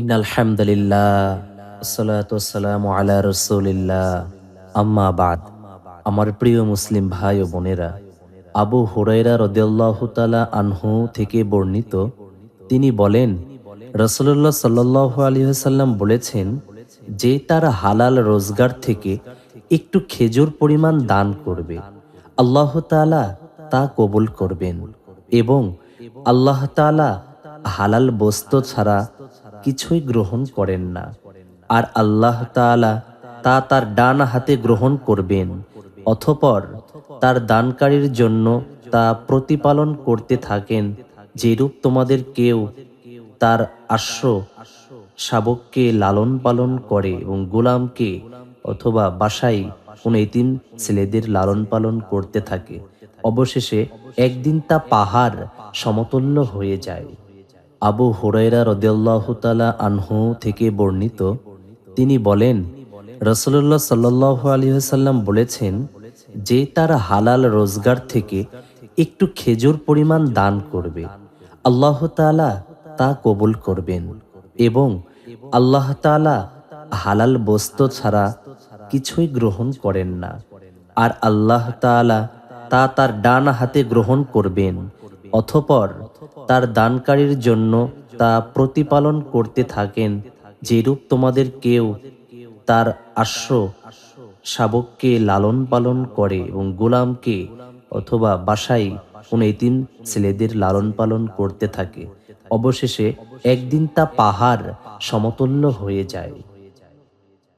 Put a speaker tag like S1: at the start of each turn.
S1: In আলহামদুলিল্লাহ সালাতাম আলা রসুলিল্লাহ। আম্মা বাদ, আমার প্রিয় মুসলিম ভাই ও বোনেরা, আবু হুরাইরা রদিয়াল্লাহ তালা আনহু থেকে বর্ণিত, তিনি বলেন রসুল্লাহ সাল্লাহ আলহিহাল্লাম বলেছেন যে তার হালাল রোজগার থেকে একটু খেজুর পরিমাণ দান করবে, আল্লাহ তাআলা তা কবুল করবেন এবং আল্লাহ তাআলা হালাল বস্তু ছাড়া কিছুই গ্রহণ করেন না। আর আল্লাহ তাআলা তা তার ডান হাতে গ্রহণ করবেন, অথপর তার দানকারীর জন্য তা প্রতিপালন করতে থাকেন, যেরূপ তোমাদের কেউ তার আশ্র শাবককে লালন পালন করে এবং গোলামকে অথবা বাসায় কোনো এতিম ছেলেদের লালন পালন করতে থাকে। অবশেষে একদিন তা পাহাড় সমতুল্য হয়ে যায়। আবু হুরাইরা রদিয়াল্লাহ তালা আনহু থেকে বর্ণিত, তিনি বলেন রসল্লাহ সাল্লাহ আলহিহাল্লাম বলেছেন যে তার হালাল রোজগার থেকে একটু খেজুর পরিমাণ দান করবে, আল্লাহ তাআলা তা কবুল করবেন এবং আল্লাহ তাআলা হালাল বস্তু ছাড়া কিছুই গ্রহণ করেন না। আর আল্লাহ তাআলা তা তার ডান হাতে গ্রহণ করবেন অথপর তার দানকারীর জন্য তা প্রতিপালন করতে থাকেন, যেরূপ তোমাদের কেউ তার আশ্র শাবককে লালন পালন করে এবং গোলামকে অথবা বাসায় কোনো এতিম ছেলেদের লালন পালন করতে থাকে। অবশেষে একদিন তা পাহাড় সমতুল্য হয়ে যায়।